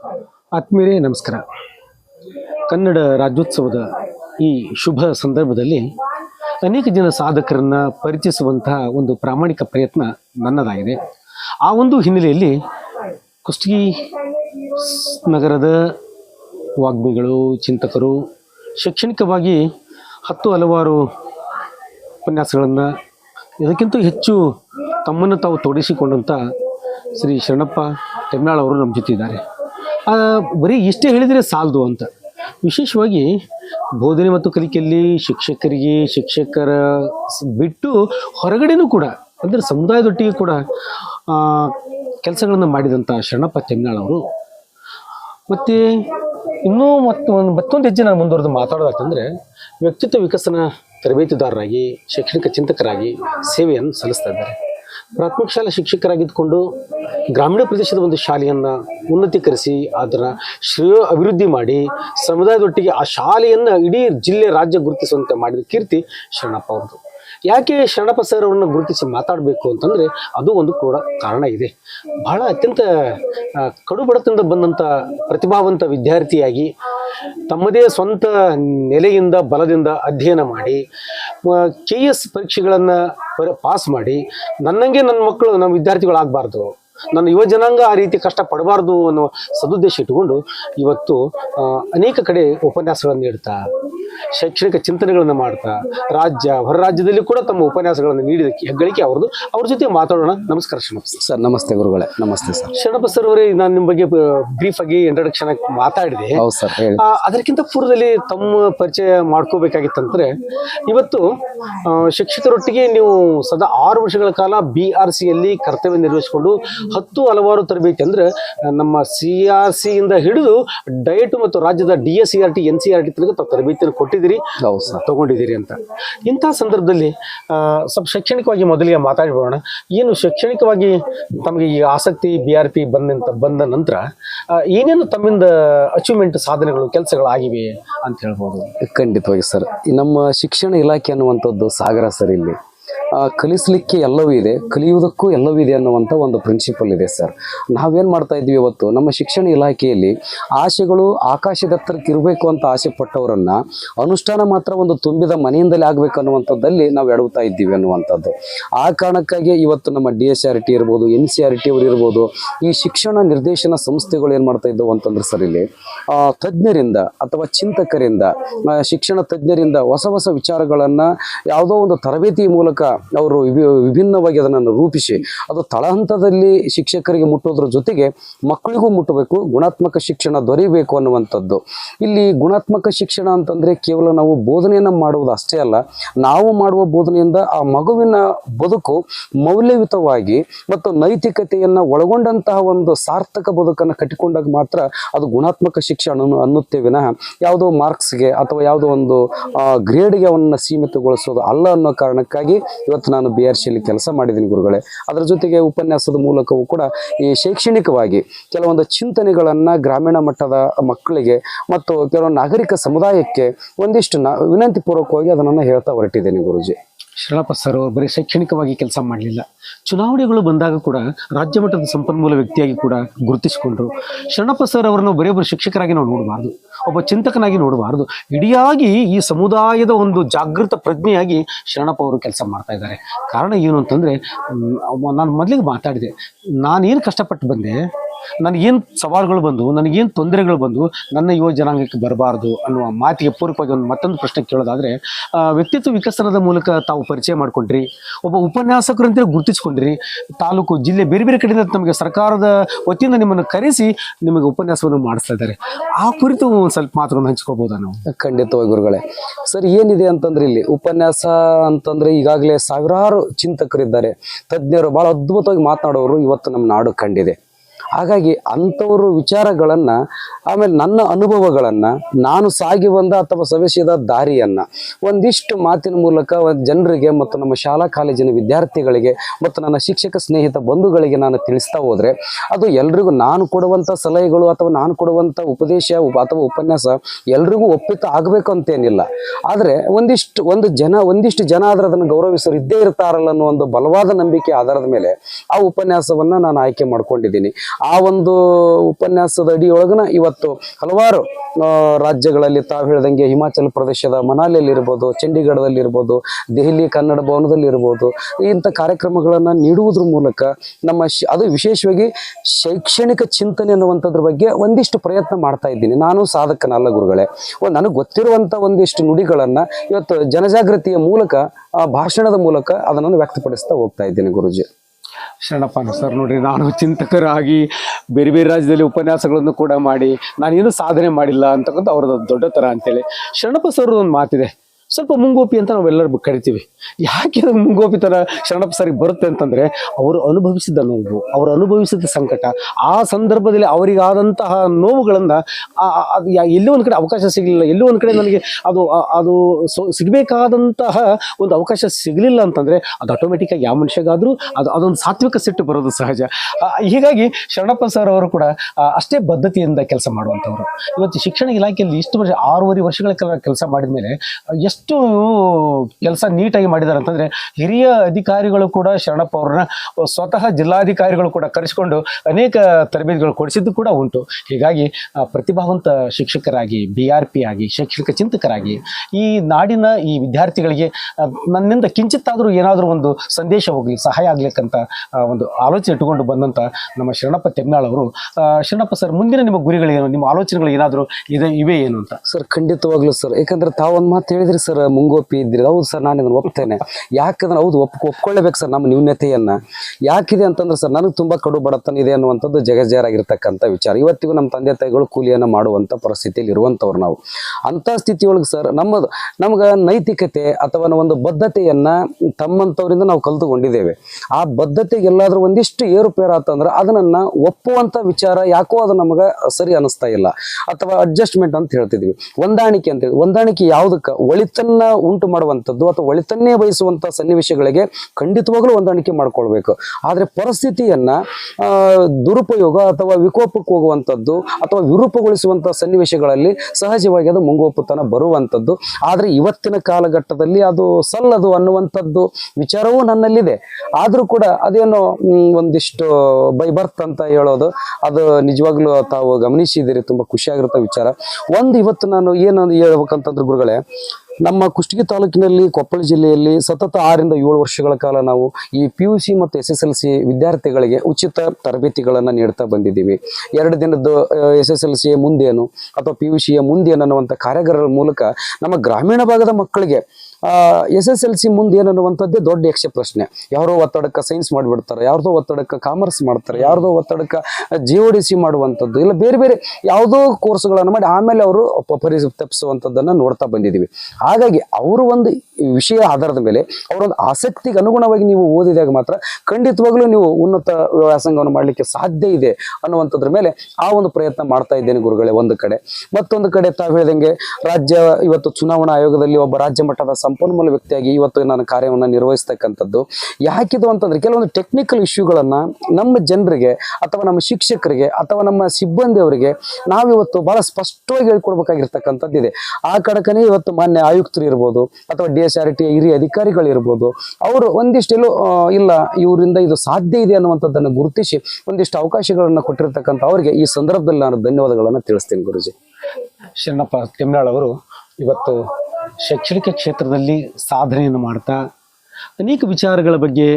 ಆತ್ಮೀಯರೇ, ನಮಸ್ಕಾರ. ಕನ್ನಡ ರಾಜ್ಯೋತ್ಸವದ ಈ ಶುಭ ಸಂದರ್ಭದಲ್ಲಿ ಅನೇಕ ಜನ ಸಾಧಕರನ್ನ ಪರಿಚಯಿಸುವಂತಹ ಒಂದು ಪ್ರಾಮಾಣಿಕ ಪ್ರಯತ್ನ ನನ್ನದಾಗಿದೆ. ಆ ಒಂದು ಹಿನ್ನೆಲೆಯಲ್ಲಿ ಕುಷ್ಟಗಿ ನಗರದ ವಾಗ್ಮಿಗಳು, ಚಿಂತಕರು ಶೈಕ್ಷಣಿಕವಾಗಿ ಹತ್ತು ಹಲವಾರು ಉಪನ್ಯಾಸಗಳನ್ನು ಇದಕ್ಕಿಂತ ಹೆಚ್ಚು ತಮ್ಮನ್ನು ತಾವು ತೊಡಗಿಸಿಕೊಂಡಂಥ ಶ್ರೀ ಶರಣಪ್ಪ, ತೆಮ್ನಾಳ್ ಅವರು ನಮ್ಮ ಜೊತೆ ಇದ್ದಾರೆ. ಬರೀ ಇಷ್ಟೇ ಹೇಳಿದರೆ ಸಾಲದು ಅಂತ. ವಿಶೇಷವಾಗಿ ಬೋಧನೆ ಮತ್ತು ಕಲಿಕೆಯಲ್ಲಿ ಶಿಕ್ಷಕರಿಗೆ, ಶಿಕ್ಷಕರ ಬಿಟ್ಟು ಹೊರಗಡೆನೂ ಕೂಡ, ಅಂದರೆ ಸಮುದಾಯದೊಟ್ಟಿಗೆ ಕೂಡ ಕೆಲಸಗಳನ್ನು ಮಾಡಿದಂಥ ಶರಣಪ್ಪ ತೆಮ್ನಾಳ್ ಅವರು. ಮತ್ತು ಇನ್ನೂ ಮತ್ತು ಒಂದು, ಮತ್ತೊಂದು ಹೆಜ್ಜೆ ನಾನು ಮುಂದುವರೆದು ಮಾತಾಡೋದಾಗ್ತಂದರೆ ವ್ಯಕ್ತಿತ್ವ ವಿಕಸನ ತರಬೇತುದಾರರಾಗಿ, ಶೈಕ್ಷಣಿಕ ಚಿಂತಕರಾಗಿ ಸೇವೆಯನ್ನು ಸಲ್ಲಿಸ್ತಾ ಇದ್ದಾರೆ. ಪ್ರಾಥಮಿಕ ಶಾಲೆ ಶಿಕ್ಷಕರಾಗಿದ್ದುಕೊಂಡು ಗ್ರಾಮೀಣ ಪ್ರದೇಶದ ಒಂದು ಶಾಲೆಯನ್ನು ಉನ್ನತೀಕರಿಸಿ ಅದರ ಶ್ರೇಯ ಅಭಿವೃದ್ಧಿ ಮಾಡಿ ಸಮುದಾಯದೊಟ್ಟಿಗೆ ಆ ಶಾಲೆಯನ್ನು ಇಡೀ ಜಿಲ್ಲೆ, ರಾಜ್ಯ ಗುರುತಿಸುವಂತೆ ಮಾಡಿದ ಕೀರ್ತಿ ಶರಣಪ್ಪ ಅವ್ರದ್ದು. ಯಾಕೆ ಶರಣಪ್ಪ ಸರ್ ಅವರನ್ನು ಗುರುತಿಸಿ ಮಾತಾಡಬೇಕು ಅಂತಂದರೆ ಅದು ಒಂದು ಕೂಡ ಕಾರಣ ಇದೆ. ಬಹಳ ಅತ್ಯಂತ ಕಡು ಬಂದಂಥ ಪ್ರತಿಭಾವಂತ ವಿದ್ಯಾರ್ಥಿಯಾಗಿ ತಮ್ಮದೇ ಸ್ವಂತ ನೆಲೆಯಿಂದ, ಬಲದಿಂದ ಅಧ್ಯಯನ ಮಾಡಿ ಕೆ ಎಸ್ ಪರೀಕ್ಷೆಗಳನ್ನು ಪಾಸ್ ಮಾಡಿ, ನನ್ನಂಗೆ ನನ್ನ ಮಕ್ಕಳು ನಮ್ಮ ವಿದ್ಯಾರ್ಥಿಗಳಾಗಬಾರ್ದು. ನನ್ನ ಯುವ ಜನಾಂಗ ಆ ರೀತಿ ಕಷ್ಟ ಪಡಬಾರ್ದು ಅನ್ನೋ ಸದುದ್ದೇಶ ಇಟ್ಟುಕೊಂಡು ಇವತ್ತು ಅನೇಕ ಕಡೆ ಉಪನ್ಯಾಸಗಳನ್ನು ನೀಡ್ತಾ ಶೈಕ್ಷಣಿಕ ಚಿಂತನೆಗಳನ್ನು ಮಾಡ್ತಾ ರಾಜ್ಯ ಹೊರ ರಾಜ್ಯದಲ್ಲಿ ಕೂಡ ತಮ್ಮ ಉಪನ್ಯಾಸಗಳನ್ನು ನೀಡಿದ ಹೆಗ್ಗಳಿಕೆ ಅವರದು ಅವ್ರ ಜೊತೆ ಮಾತಾಡೋಣ. ನಮಸ್ಕಾರ ಶರಣಪ್ಪ ಸರ್. ನಮಸ್ತೆ ಗುರುಗಳೇ. ನಮಸ್ತೆ ಸರ್. ಶರಣಪ್ಪ ಸರ್ ಅವರೇ ನಾನು ನಿಮ್ಮ ಬಗ್ಗೆ ಬ್ರೀಫ್ ಆಗಿ ಇಂಟ್ರಡಕ್ಷನ್ ಮಾತಾಡಿದೆ. ಹೌದು ಸರ್ ಹೇಳಿ. ಅದಕ್ಕಿಂತ ಪೂರ್ವದಲ್ಲಿ ತಮ್ಮ ಪರಿಚಯ ಮಾಡ್ಕೋಬೇಕಾಗಿತ್ತಂದ್ರೆ ಇವತ್ತು ಶಿಕ್ಷಿತರೊಟ್ಟಿಗೆ ಶಿಕ್ಷಕರೊಟ್ಟಿಗೆ ನೀವು ಸದಾ ಆರು ವರ್ಷಗಳ ಕಾಲ ಬಿ ಆರ್ ಸಿಯಲ್ಲಿ ಕರ್ತವ್ಯ ನಿರ್ವಹಿಸಿಕೊಂಡು ಹತ್ತು ಹಲವಾರು ತರಬೇತಿ ಅಂದ್ರೆ ನಮ್ಮ ಸಿ ಆರ್ ಸಿಯಿಂದ ಹಿಡಿದು ಡಯಟ್ ಮತ್ತು ರಾಜ್ಯದ D S C R T N C R T ತನಕ ತರಬೇತಿಯನ್ನು ಕೊಟ್ಟಿದ್ದೀರಿ? ಹೌದು ಸರ್. ತಗೊಂಡಿದ್ದೀರಿ ಅಂತ. ಇಂಥ ಸಂದರ್ಭದಲ್ಲಿ ಸ್ವಲ್ಪ ಶೈಕ್ಷಣಿಕವಾಗಿ ಮೊದಲಿಗೆ ಮಾತಾಡ್ಬೋಣ ಏನು ಶೈಕ್ಷಣಿಕವಾಗಿ ತಮಗೆ ಈ ಆಸಕ್ತಿ ಬಿ ಆರ್ ಪಿ ಬಂದಂತ ಬಂದ ನಂತರ ಏನೇನು ತಮ್ಮಿಂದ ಅಚೀವ್ಮೆಂಟ್ ಸಾಧನೆಗಳು ಕೆಲಸಗಳು ಆಗಿವೆ ಅಂತ ಹೇಳ್ಬೋದು? ಖಂಡಿತವಾಗಿ ಸರ್. ನಮ್ಮ ಶಿಕ್ಷಣ ಇಲಾಖೆ ಅನ್ನುವಂಥದ್ದು ಸಾಗರ ಸರ್ ಇಲ್ಲಿ. ಕಲಿಸ್ಲಿಕ್ಕೆ ಎಲ್ಲವೂ ಇದೆ. ಕಲಿಯುವುದಕ್ಕೂ ಎಲ್ಲವೂ ಇದೆ ಅನ್ನುವಂಥ ಒಂದು ಪ್ರಿನ್ಸಿಪಲ್ ಇದೆ ಸರ್ ನಾವೇನು ಮಾಡ್ತಾ ಇದ್ವಿ ಇವತ್ತು? ನಮ್ಮ ಶಿಕ್ಷಣ ಇಲಾಖೆಯಲ್ಲಿ ಆಸೆಗಳು ಆಕಾಶದತ್ತರಕ್ಕಿರಬೇಕು ಅಂತ ಆಸೆ ಪಟ್ಟವರನ್ನು ಅನುಷ್ಠಾನ ಮಾತ್ರ ಒಂದು ತುಂಬಿದ ಮನೆಯಿಂದಲೇ ಆಗಬೇಕು ಅನ್ನುವಂಥದ್ದಲ್ಲಿ ನಾವು ಎಡವುತ್ತಾ ಇದ್ದೀವಿ ಅನ್ನುವಂಥದ್ದು. ಆ ಕಾರಣಕ್ಕಾಗಿ ಇವತ್ತು ನಮ್ಮ ಡಿ ಎಸ್ ಆರ್ ಟಿ ಇರ್ಬೋದು ಎನ್ ಸಿ ಆರ್ ಟಿ ಅವರು ಇರ್ಬೋದು, ಈ ಶಿಕ್ಷಣ ನಿರ್ದೇಶನ ಸಂಸ್ಥೆಗಳು ಏನು ಮಾಡ್ತಾ ಇದ್ದವು ಅಂತಂದ್ರೆ ಸರ್ ಇಲ್ಲಿ ತಜ್ಞರಿಂದ ಅಥವಾ ಚಿಂತಕರಿಂದ ಶಿಕ್ಷಣ ತಜ್ಞರಿಂದ ಹೊಸ ಹೊಸ ವಿಚಾರಗಳನ್ನು ಯಾವುದೋ ಒಂದು ತರಬೇತಿ ಮೂಲಕ ಅವರು ವಿಭಿ- ವಿಭಿನ್ನವಾಗಿ ಅದನ್ನು ರೂಪಿಸಿ, ಅದು ತಳಹಂತದಲ್ಲಿ ಶಿಕ್ಷಕರಿಗೆ ಮುಟ್ಟೋದ್ರ ಜೊತೆಗೆ ಮಕ್ಕಳಿಗೂ ಮುಟ್ಟಬೇಕು, ಗುಣಾತ್ಮಕ ಶಿಕ್ಷಣ ದೊರೆಯಬೇಕು ಅನ್ನುವಂಥದ್ದು. ಇಲ್ಲಿ ಗುಣಾತ್ಮಕ ಶಿಕ್ಷಣ ಅಂತಂದರೆ ಕೇವಲ ನಾವು ಬೋಧನೆಯನ್ನು ಮಾಡುವುದು ಅಷ್ಟೇ ಅಲ್ಲ, ನಾವು ಮಾಡುವ ಬೋಧನೆಯಿಂದ ಆ ಮಗುವಿನ ಬದುಕು ಮೌಲ್ಯಯುತವಾಗಿ ಮತ್ತು ನೈತಿಕತೆಯನ್ನು ಒಳಗೊಂಡಂತಹ ಒಂದು ಸಾರ್ಥಕ ಬದುಕನ್ನು ಕಟ್ಟಿಕೊಂಡಾಗ ಮಾತ್ರ ಅದು ಗುಣಾತ್ಮಕ ಶಿಕ್ಷಣ ಅನ್ನು- ಅನ್ನುತ್ತೆ ವಿನಃ ಯಾವುದೋ ಮಾರ್ಕ್ಸ್ಗೆ ಅಥವಾ ಯಾವುದೋ ಒಂದು ಗ್ರೇಡ್ಗೆ ಅವನ್ನ ಸೀಮಿತಗೊಳಿಸೋದು ಅಲ್ಲ ಅನ್ನೋ ಕಾರಣಕ್ಕಾಗಿ ಇವತ್ತು ನಾನು ಬಿ ಆರ್ ಸಿಯಲ್ಲಿ ಕೆಲಸ ಮಾಡಿದ್ದೀನಿ ಗುರುಗಳೇ. ಅದರ ಜೊತೆಗೆ ಉಪನ್ಯಾಸದ ಮೂಲಕವೂ ಕೂಡ ಈ ಶೈಕ್ಷಣಿಕವಾಗಿ ಕೆಲವೊಂದು ಚಿಂತನೆಗಳನ್ನು ಗ್ರಾಮೀಣ ಮಟ್ಟದ ಮಕ್ಕಳಿಗೆ ಮತ್ತು ಕೆಲವೊಂದು ನಾಗರಿಕ ಸಮುದಾಯಕ್ಕೆ ಒಂದಿಷ್ಟು ನ ವಿನಂತಿಪೂರ್ವಕವಾಗಿ ಅದನ್ನು ಹೇಳ್ತಾ ಹೊರಟಿದ್ದೇನೆ ಗುರುಜಿ. ಶರಣಪ್ಪ ಸರ್ ಬರೀ ಶೈಕ್ಷಣಿಕವಾಗಿ ಕೆಲಸ ಮಾಡಲಿಲ್ಲ. ಚುನಾವಣೆಗಳು ಬಂದಾಗ ಕೂಡ ರಾಜ್ಯ ಮಟ್ಟದ ಸಂಪನ್ಮೂಲ ವ್ಯಕ್ತಿಯಾಗಿ ಕೂಡ ಗುರುತಿಸಿಕೊಂಡರು. ಶರಣಪ್ಪ ಸರ್ ಅವರನ್ನು ಬರೀ ಒಬ್ಬರು ಶಿಕ್ಷಕರಾಗಿ ನಾವು ನೋಡಬಾರ್ದು. ಒಬ್ಬ ಚಿಂತಕನಾಗಿ ನೋಡಬಾರ್ದು. ಇಡಿಯಾಗಿ ಈ ಸಮುದಾಯದ ಒಂದು ಜಾಗೃತ ಪ್ರಜ್ಞೆಯಾಗಿ ಶರಣಪ್ಪ ಅವರು ಕೆಲಸ ಮಾಡ್ತಾ ಇದ್ದಾರೆ. ಕಾರಣ ಏನು ಅಂತಂದರೆ ನಾನು ಮೊದಲಿಗೆ ಮಾತಾಡಿದೆ. ನಾನೇನು ಕಷ್ಟಪಟ್ಟು ಬಂದೆ ನನಗೇನು ಸವಾಲುಗಳು ಬಂದು, ನನಗೇನು ತೊಂದರೆಗಳು ಬಂದು ನನ್ನ ಯುವ ಜನಾಂಗಕ್ಕೆ ಬರಬಾರ್ದು ಅನ್ನುವ ಮಾತಿಗೆ ಪೂರಕವಾಗಿ ಒಂದು ಮತ್ತೊಂದು ಪ್ರಶ್ನೆ ಕೇಳೋದಾದ್ರೆ ವ್ಯಕ್ತಿತ್ವ ವಿಕಸನದ ಮೂಲಕ ತಾವು ಪರಿಚಯ ಮಾಡ್ಕೊಂಡ್ರಿ, ಒಬ್ಬ ಉಪನ್ಯಾಸಕರಂತೆ ಗುರುತಿಸ್ಕೊಂಡ್ರಿ, ತಾಲೂಕು, ಜಿಲ್ಲೆ ಬೇರೆ ಬೇರೆ ಕಡೆಯಿಂದ ನಮಗೆ ಸರ್ಕಾರದ ವತಿಯಿಂದ ನಿಮ್ಮನ್ನು ಕರೆಸಿ ನಿಮಗೆ ಉಪನ್ಯಾಸವನ್ನು ಮಾಡಿಸ್ತಾ ಇದ್ದಾರೆ. ಆ ಕುರಿತು ಒಂದು ಸ್ವಲ್ಪ ಮಾತುಗಳನ್ನು ಹಂಚ್ಕೋಬೋದಾ ನಾವು? ಖಂಡಿತವಾಗಿ ಗುರುಗಳೇ. ಸರ್, ಏನಿದೆ ಅಂತಂದ್ರೆ ಇಲ್ಲಿ ಉಪನ್ಯಾಸ ಅಂತಂದ್ರೆ ಈಗಾಗಲೇ ಸಾವಿರಾರು ಚಿಂತಕರಿದ್ದಾರೆ ತಜ್ಞರು ಬಹಳ ಅದ್ಭುತವಾಗಿ ಮಾತನಾಡೋರು ಇವತ್ತು ನಮ್ಮ ನಾಡು ಕಂಡಿದೆ. ಹಾಗಾಗಿ ಅಂಥವ್ರ ವಿಚಾರಗಳನ್ನು, ಆಮೇಲೆ ನನ್ನ ಅನುಭವಗಳನ್ನು, ನಾನು ಸಾಗಿ ಬಂದ ಅಥವಾ ಸವೆಸಿದ ದಾರಿಯನ್ನು, ಒಂದಿಷ್ಟು ಮಾತಿನ ಮೂಲಕ ಜನರಿಗೆ ಮತ್ತು ನಮ್ಮ ಶಾಲಾ ಕಾಲೇಜಿನ ವಿದ್ಯಾರ್ಥಿಗಳಿಗೆ ಮತ್ತು ನನ್ನ ಶಿಕ್ಷಕ ಸ್ನೇಹಿತ ಬಂಧುಗಳಿಗೆ ನಾನು ತಿಳಿಸ್ತಾ ಹೋದರೆ, ಅದು ಎಲ್ರಿಗೂ ನಾನು ಕೊಡುವಂಥ ಸಲಹೆಗಳು ಅಥವಾ ನಾನು ಕೊಡುವಂಥ ಉಪದೇಶ ಅಥವಾ ಉಪನ್ಯಾಸ ಎಲ್ರಿಗೂ ಒಪ್ಪಿತ ಆಗಬೇಕು ಅಂತೇನಿಲ್ಲ. ಆದರೆ ಒಂದಿಷ್ಟು, ಒಂದು ಜನ, ಒಂದಿಷ್ಟು ಜನ ಆದ್ರೆ ಅದನ್ನು ಗೌರವಿಸೋರು ಇದ್ದೇ ಇರ್ತಾರಲ್ಲ ಅನ್ನೋ ಒಂದು ಬಲವಾದ ನಂಬಿಕೆ ಆಧಾರದ ಮೇಲೆ ಆ ಉಪನ್ಯಾಸವನ್ನು ನಾನು ಆಯ್ಕೆ ಮಾಡ್ಕೊಂಡಿದ್ದೀನಿ. ಆ ಒಂದು ಉಪನ್ಯಾಸದ ಅಡಿಯೊಳಗನ ಇವತ್ತು ಹಲವಾರು ರಾಜ್ಯಗಳಲ್ಲಿ ತಾವು ಹೇಳ್ದಂಗೆ ಹಿಮಾಚಲ ಪ್ರದೇಶದ ಮನಾಲಿಯಲ್ಲಿ ಇರ್ಬೋದು ಚಂಡೀಗಢದಲ್ಲಿ ಇರ್ಬೋದು ದೆಹಲಿ, ಕನ್ನಡ ಭವನದಲ್ಲಿ ಇರ್ಬೋದು ಇಂಥ ಕಾರ್ಯಕ್ರಮಗಳನ್ನು ನೀಡುವುದ್ರ ಮೂಲಕ ನಮ್ಮ ಅದು ವಿಶೇಷವಾಗಿ ಶೈಕ್ಷಣಿಕ ಚಿಂತನೆ ಅನ್ನುವಂಥದ್ರ ಬಗ್ಗೆ ಒಂದಿಷ್ಟು ಪ್ರಯತ್ನ ಮಾಡ್ತಾ ಇದ್ದೀನಿ. ನಾನು ಸಾಧಕನಲ್ಲ ಗುರುಗಳೇ. ನನಗೆ ಗೊತ್ತಿರುವಂಥ ಒಂದಿಷ್ಟು ನುಡಿಗಳನ್ನು ಇವತ್ತು ಜನಜಾಗೃತಿಯ ಮೂಲಕ ಭಾಷಣದ ಮೂಲಕ ಅದನ್ನು ವ್ಯಕ್ತಪಡಿಸ್ತಾ ಹೋಗ್ತಾ ಇದ್ದೀನಿ ಗುರುಜಿ. ಶರಣಪ್ಪ ಸರ್ ನೋಡ್ರಿ ನಾನು ಚಿಂತಕರಾಗಿ ಬೇರೆ ಬೇರೆ ರಾಜ್ಯದಲ್ಲಿ ಉಪನ್ಯಾಸಗಳನ್ನು ಕೂಡ ಮಾಡಿ, ನಾನೇನು ಸಾಧನೆ ಮಾಡಿಲ್ಲ ಅಂತಕ್ಕಂಥ ಅವ್ರದ್ದು ದೊಡ್ಡ ಥರ ಅಂತೇಳಿ. ಶರಣಪ್ಪ ಸರ್ ಒಂದು ಮಾತಿದೆ. ಸ್ವಲ್ಪ ಮುಂಗೋಪಿ ಅಂತ ನಾವೆಲ್ಲರೂ ಕರಿತೀವಿ. ಯಾಕೆ ಮುಂಗೋಪಿ ಥರ ಶರಣಪ್ಪ ಸರಿಗೆ ಬರುತ್ತೆ ಅಂತಂದರೆ ಅವರು ಅನುಭವಿಸಿದ ನೋವು, ಅವರು ಅನುಭವಿಸಿದ ಸಂಕಟ, ಆ ಸಂದರ್ಭದಲ್ಲಿ ಅವರಿಗಾದಂತಹ ನೋವುಗಳನ್ನು ಎಲ್ಲೋ ಒಂದು ಕಡೆ ಅವಕಾಶ ಸಿಗಲಿಲ್ಲ. ಎಲ್ಲೂ ಒಂದು ಕಡೆ ನನಗೆ ಅದು ಅದು ಸಿಗಬೇಕಾದಂತಹ ಒಂದು ಅವಕಾಶ ಸಿಗಲಿಲ್ಲ ಅಂತಂದರೆ ಅದು ಆಟೋಮೆಟಿಕ್ಕಾಗಿ ಯಾವ ಮನುಷ್ಯಗಾದರೂ ಅದು, ಅದೊಂದು ಸಾತ್ವಿಕ ಸಿಟ್ಟು ಬರೋದು ಸಹಜ. ಹೀಗಾಗಿ ಶರಣಪ್ಪ ಸರ್ ಅವರು ಕೂಡ ಅಷ್ಟೇ ಬದ್ಧತೆಯಿಂದ ಕೆಲಸ ಮಾಡುವಂಥವ್ರು. ಇವತ್ತು ಶಿಕ್ಷಣ ಇಲಾಖೆಯಲ್ಲಿ ಇಷ್ಟು ವರ್ಷ, ಆರೂವರೆ ವರ್ಷಗಳ ಕಾಲ ಕೆಲಸ ಮಾಡಿದ ಮೇಲೆ ಎಷ್ಟು ಕೆಲಸ ನೀಟಾಗಿ ಮಾಡಿದ್ದಾರೆ ಅಂತಂದ್ರೆ ಹಿರಿಯ ಅಧಿಕಾರಿಗಳು ಕೂಡ ಶರಣಪ್ಪ ಅವ್ರನ್ನ ಸ್ವತಃ ಜಿಲ್ಲಾಧಿಕಾರಿಗಳು ಕೂಡ ಕರೆಸಿಕೊಂಡು ಅನೇಕ ತರಬೇತಿಗಳು ಕೊಡಿಸಿದ್ದು ಕೂಡ ಉಂಟು. ಹೀಗಾಗಿ ಪ್ರತಿಭಾವಂತ ಶಿಕ್ಷಕರಾಗಿ ಬಿ ಆರ್ ಪಿ ಆಗಿ, ಶೈಕ್ಷಣಿಕ ಚಿಂತಕರಾಗಿ ಈ ನಾಡಿನ ಈ ವಿದ್ಯಾರ್ಥಿಗಳಿಗೆ ನನ್ನಿಂದ ಕಿಂಚಿತ್ತಾದರೂ ಏನಾದರೂ ಒಂದು ಸಂದೇಶ ಹೋಗಲಿ, ಸಹಾಯ ಆಗ್ಲಿಕ್ಕಂತ ಒಂದು ಆಲೋಚನೆ ಇಟ್ಟುಕೊಂಡು ಬಂದಂಥ ನಮ್ಮ ಶರಣಪ್ಪ ತೆಮ್ನಾಳ್ ಅವರು. ಶರಣಪ್ಪ ಸರ್, ಮುಂದಿನ ನಿಮ್ಮ ಗುರಿಗಳೇನು? ನಿಮ್ಮ ಆಲೋಚನೆಗಳು ಏನಾದರೂ ಇದೆ, ಇವೆ ಏನು ಅಂತ? ಸರ್, ಖಂಡಿತವಾಗ್ಲೂ ಸರ್. ಯಾಕಂದ್ರೆ ತಾವು ಒಂದು ಮಾತು ಹೇಳಿದ್ರಿ ಸರ್. ಮುಂಗೋಪಿ ಇದ್ರಿ ಹೌದು ಸರ್, ನಾನು ಇದನ್ನು ಒಪ್ತೇನೆ. ಯಾಕಂದ್ರೆ ಹೌದು ಒಪ್ ಒಪ್ಕೊಳ್ಳೇಬೇಕು ಸರ್ ನಮ್ಮ ನ್ಯೂನ್ಯತೆಯನ್ನು ಯಾಕಿದೆ ಅಂತಂದ್ರೆ ಸರ್, ನನಗೆ ತುಂಬಾ ಕಡು ಬಡತನ ಇದೆ ಅನ್ನುವಂಥದ್ದು ಜಗಜ್ಜಾರಾಗಿರ್ತಕ್ಕಂಥ ವಿಚಾರ. ಇವತ್ತಿಗೂ ನಮ್ಮ ತಂದೆ ತಾಯಿಗಳು ಕೂಲಿಯನ್ನು ಮಾಡುವಂಥ ಪರಿಸ್ಥಿತಿಯಲ್ಲಿ ಇರುವಂಥವ್ರು ನಾವು. ಅಂಥ ಸ್ಥಿತಿಯೊಳಗೆ ಸರ್ ನಮ್ಮದು ನಮ್ಗೆ ನೈತಿಕತೆ ಅಥವಾ ಒಂದು ಬದ್ಧತೆಯನ್ನ ತಮ್ಮಂಥವರಿಂದ ನಾವು ಕಲ್ತುಕೊಂಡಿದ್ದೇವೆ. ಆ ಬದ್ಧತೆಗೆ ಎಲ್ಲಾದ್ರೂ ಒಂದಿಷ್ಟು ಏರುಪೇರು ಆತಂದ್ರೆ ಅದನ್ನ ಒಪ್ಪುವಂಥ ವಿಚಾರ ಯಾಕೋ ಅದು ನಮಗೆ ಸರಿ ಅನಿಸ್ತಾ ಇಲ್ಲ. ಅಥವಾ ಅಡ್ಜಸ್ಟ್ಮೆಂಟ್ ಅಂತ ಹೇಳ್ತಿದ್ವಿ. ಹೊಂದಾಣಿಕೆ ಅಂತೇಳಿ ಹೊಂದಾಣಿಕೆ ಯಾವುದಕ್ಕೆ? ಒಳಿತನ್ನ ಉಂಟು ಮಾಡುವಂಥದ್ದು ಅಥವಾ ಒಳಿತನ್ನೇ ಬಯಸುವಂಥ ಸನ್ನಿವೇಶಗಳಿಗೆ ಖಂಡಿತವಾಗ್ಲೂ ಹೊಂದಾಣಿಕೆ ಮಾಡ್ಕೊಳ್ಬೇಕು. ಆದರೆ ಪರಿಸ್ಥಿತಿಯನ್ನ ದುರುಪಯೋಗ ಅಥವಾ ವಿಕೋಪಕ್ಕೆ ಹೋಗುವಂಥದ್ದು ಅಥವಾ ವಿರೂಪಗೊಳಿಸುವಂಥ ಸನ್ನಿವೇಶಗಳಲ್ಲಿ ಸಹಜವಾಗಿ ಅದು ಮುಂಗೋಪುತನ ಬರುವಂಥದ್ದು. ಆದರೆ ಇವತ್ತಿನ ಕಾಲಘಟ್ಟದಲ್ಲಿ ಅದು ಸಲ್ಲದು ಅನ್ನುವಂಥದ್ದು ವಿಚಾರವೂ ನನ್ನಲ್ಲಿದೆ. ಆದರೂ ಕೂಡ ಅದೇನೋ ಒಂದಿಷ್ಟು ಬೈ ಬರ್ತ್ ಅಂತ ಹೇಳೋದು ಅದು ನಿಜವಾಗ್ಲೂ ತಾವು ಗಮನಿಸಿದಿರಿ ತುಂಬ ಖುಷಿಯಾಗಿರುತ್ತೆ ವಿಚಾರ. ಒಂದು ಇವತ್ತು ನಾನು ಏನು ಹೇಳ್ಬೇಕಂತಂದ್ರೆ ಗುರುಗಳೇ ನಮ್ಮ ಕುಷ್ಟಗಿ ತಾಲೂಕಿನಲ್ಲಿ ಕೊಪ್ಪಳ ಜಿಲ್ಲೆಯಲ್ಲಿ ಸತತ ಆರರಿಂದ ಏಳು ವರ್ಷಗಳ ಕಾಲ ನಾವು ಈ ಪಿ ಯು ಸಿ ಮತ್ತು ಎಸ್ ಎಸ್ ಎಲ್ ಸಿ ವಿದ್ಯಾರ್ಥಿಗಳಿಗೆ ಉಚಿತ ತರಬೇತಿಗಳನ್ನು ನೀಡ್ತಾ ಬಂದಿದ್ದೀವಿ. ಎರಡು ದಿನದ ಎಸ್ ಎಸ್ ಎಲ್ ಸಿಯ ಮುಂದೇನು ಅಥವಾ ಪಿ ಯು ಸಿಯ ಮುಂದೇನು ಅನ್ನುವಂಥ ಕಾರ್ಯಾಗಾರಗಳ ಮೂಲಕ ನಮ್ಮ ಗ್ರಾಮೀಣ ಭಾಗದ ಮಕ್ಕಳಿಗೆ ಎಸ್ ಎಸ್ ಎಲ್ ಸಿ ಮುಂದೆ ಏನನ್ನುವಂಥದ್ದೇ ದೊಡ್ಡ ಯಕ್ಷ ಪ್ರಶ್ನೆ ಯಾರೋ ಒತ್ತಡಕ್ಕೆ ಸೈನ್ಸ್ ಮಾಡಿಬಿಡ್ತಾರೆ ಯಾರ್ದೋ ಒತ್ತಡಕ್ಕೆ ಕಾಮರ್ಸ್ ಮಾಡ್ತಾರೆ ಯಾರ್ದೋ ಒತ್ತಡಕ್ಕೆ ಜಿ ಒ ಡಿ ಸಿ ಮಾಡುವಂಥದ್ದು, ಇಲ್ಲ ಬೇರೆ ಬೇರೆ ಯಾವುದೋ ಕೋರ್ಸ್ಗಳನ್ನು ಮಾಡಿ ಆಮೇಲೆ ಅವರು ಪರಿ, ತಪ್ಪಿಸುವಂಥದ್ದನ್ನು ನೋಡ್ತಾ ಬಂದಿದ್ದೀವಿ. ಹಾಗಾಗಿ ಅವರು ಒಂದು ವಿಷಯ ಆಧಾರದ ಮೇಲೆ ಅವರೊಂದು ಆಸಕ್ತಿಗೆ ಅನುಗುಣವಾಗಿ ನೀವು ಓದಿದಾಗ ಮಾತ್ರ ಖಂಡಿತವಾಗ್ಲೂ ನೀವು ಉನ್ನತ ವ್ಯಾಸಂಗವನ್ನು ಮಾಡಲಿಕ್ಕೆ ಸಾಧ್ಯ ಇದೆ ಅನ್ನುವಂಥದ್ರ ಮೇಲೆ ಆ ಒಂದು ಪ್ರಯತ್ನ ಮಾಡ್ತಾ ಇದ್ದೇನೆ ಗುರುಗಳೇ, ಒಂದು ಕಡೆ. ಮತ್ತೊಂದು ಕಡೆ ತಾವು ಹೇಳಿದಂಗೆ ರಾಜ್ಯ, ಇವತ್ತು ಚುನಾವಣಾ ಆಯೋಗದಲ್ಲಿ ಒಬ್ಬ ರಾಜ್ಯ ಮಟ್ಟದ ಸಂಪನ್ಮೂಲ ವ್ಯಕ್ತಿಯಾಗಿ ಇವತ್ತು ನಾನು ಕಾರ್ಯವನ್ನು ನಿರ್ವಹಿಸ್ತಕ್ಕಂಥದ್ದು. ಯಾಕಿದು ಅಂತಂದ್ರೆ ಕೆಲವೊಂದು ಟೆಕ್ನಿಕಲ್ ಇಶ್ಯೂಗಳನ್ನ ನಮ್ಮ ಜನರಿಗೆ ಅಥವಾ ನಮ್ಮ ಶಿಕ್ಷಕರಿಗೆ ಅಥವಾ ನಮ್ಮ ಸಿಬ್ಬಂದಿಯವರಿಗೆ ನಾವಿವತ್ತು ಬಹಳ ಸ್ಪಷ್ಟವಾಗಿ ಹೇಳ್ಕೊಡ್ಬೇಕಾಗಿರ್ತಕ್ಕಂಥದ್ದು ಇದೆ. ಆ ಕಡಕನೇ ಇವತ್ತು ಮಾನ್ಯ ಆಯುಕ್ತರು ಇರ್ಬೋದು ಅಥವಾ ಡಿ ಎಸ್ ಆರ್ ಟಿ ಹಿರಿಯ ಅಧಿಕಾರಿಗಳು ಇರ್ಬೋದು, ಅವರು ಒಂದಿಷ್ಟೆಲ್ಲೋ ಇಲ್ಲ, ಇವರಿಂದ ಇದು ಸಾಧ್ಯ ಇದೆ ಅನ್ನುವಂಥದ್ದನ್ನು ಗುರುತಿಸಿ ಒಂದಿಷ್ಟು ಅವಕಾಶಗಳನ್ನು ಕೊಟ್ಟಿರ್ತಕ್ಕಂಥ ಅವರಿಗೆ ಈ ಸಂದರ್ಭದಲ್ಲಿ ನಾನು ಧನ್ಯವಾದಗಳನ್ನು ತಿಳಿಸ್ತೀನಿ ಗುರುಜಿ. ಶರಣಪ್ಪ, ತೆಮ್ನಾಳ್ ಅವರು ಇವತ್ತು ಶೈಕ್ಷಣಿಕ ಕ್ಷೇತ್ರದಲ್ಲಿ ಸಾಧನೆಯನ್ನು ಮಾಡ್ತಾ ಅನೇಕ ವಿಚಾರಗಳ ಬಗ್ಗೆ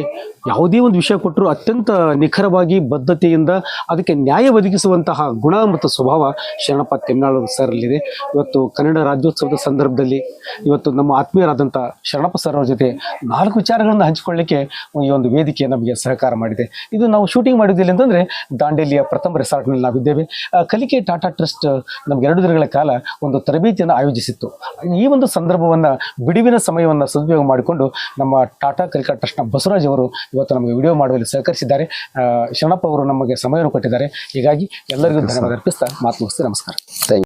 ಯಾವುದೇ ಒಂದು ವಿಷಯ ಕೊಟ್ಟರೂ ಅತ್ಯಂತ ನಿಖರವಾಗಿ ಬದ್ಧತೆಯಿಂದ ಅದಕ್ಕೆ ನ್ಯಾಯ ಒದಗಿಸುವಂತಹ ಗುಣ ಮತ್ತು ಸ್ವಭಾವ ಶರಣಪ್ಪ ತೆಮ್ನಾಳ್ ಸರ್ಲ್ಲಿದೆ ಇವತ್ತು ಕನ್ನಡ ರಾಜ್ಯೋತ್ಸವದ ಸಂದರ್ಭದಲ್ಲಿ ಇವತ್ತು ನಮ್ಮ ಆತ್ಮೀಯರಾದಂಥ ಶರಣಪ್ಪ ಸರ್ ಅವರ ಜೊತೆ ನಾಲ್ಕು ವಿಚಾರಗಳನ್ನು ಹಂಚಿಕೊಳ್ಳಿಕ್ಕೆ ಈ ಒಂದು ವೇದಿಕೆ ನಮಗೆ ಸಹಕಾರ ಮಾಡಿದೆ. ಇದು ನಾವು ಶೂಟಿಂಗ್ ಮಾಡಿದ್ದಿಲ್ಲ ಅಂತಂದರೆ ದಾಂಡೇಲಿಯ ಪ್ರಥಮ ರೆಸಾರ್ಟ್ನಲ್ಲಿ ನಾವಿದ್ದೇವೆ. ಕಲಿಕೆ ಟಾಟಾ ಟ್ರಸ್ಟ್ ನಮ್ಗೆ ಎರಡು ದಿನಗಳ ಕಾಲ ಒಂದು ತರಬೇತಿಯನ್ನು ಆಯೋಜಿಸಿತ್ತು. ಈ ಒಂದು ಸಂದರ್ಭವನ್ನು ಬಿಡುವಿನ ಸಮಯವನ್ನು ಸದುಪಯೋಗ ಮಾಡಿಕೊಂಡು ನಮ್ಮ ಟಾಟಾ ಕ್ರಿಕೆಟ್ ಟ್ರಸ್ಟ್ನ ಬಸವರಾಜ್ ಅವರು ಇವತ್ತು ನಮಗೆ ವಿಡಿಯೋ ಮಾಡುವಲ್ಲಿ ಸಹಕರಿಸಿದ್ದಾರೆ. ಶರಣಪ್ಪ ಅವರು ನಮಗೆ ಸಮಯವನ್ನು ಕೊಟ್ಟಿದ್ದಾರೆ ಹೀಗಾಗಿ ಎಲ್ಲರಿಗೂ ಧನ್ಯವಾದ. ಅರ್ಪಿಸ್ತಾ ಮಾತು ಮುಗಿಸ್ತೀನಿ ನಮಸ್ಕಾರ. ಥ್ಯಾಂಕ್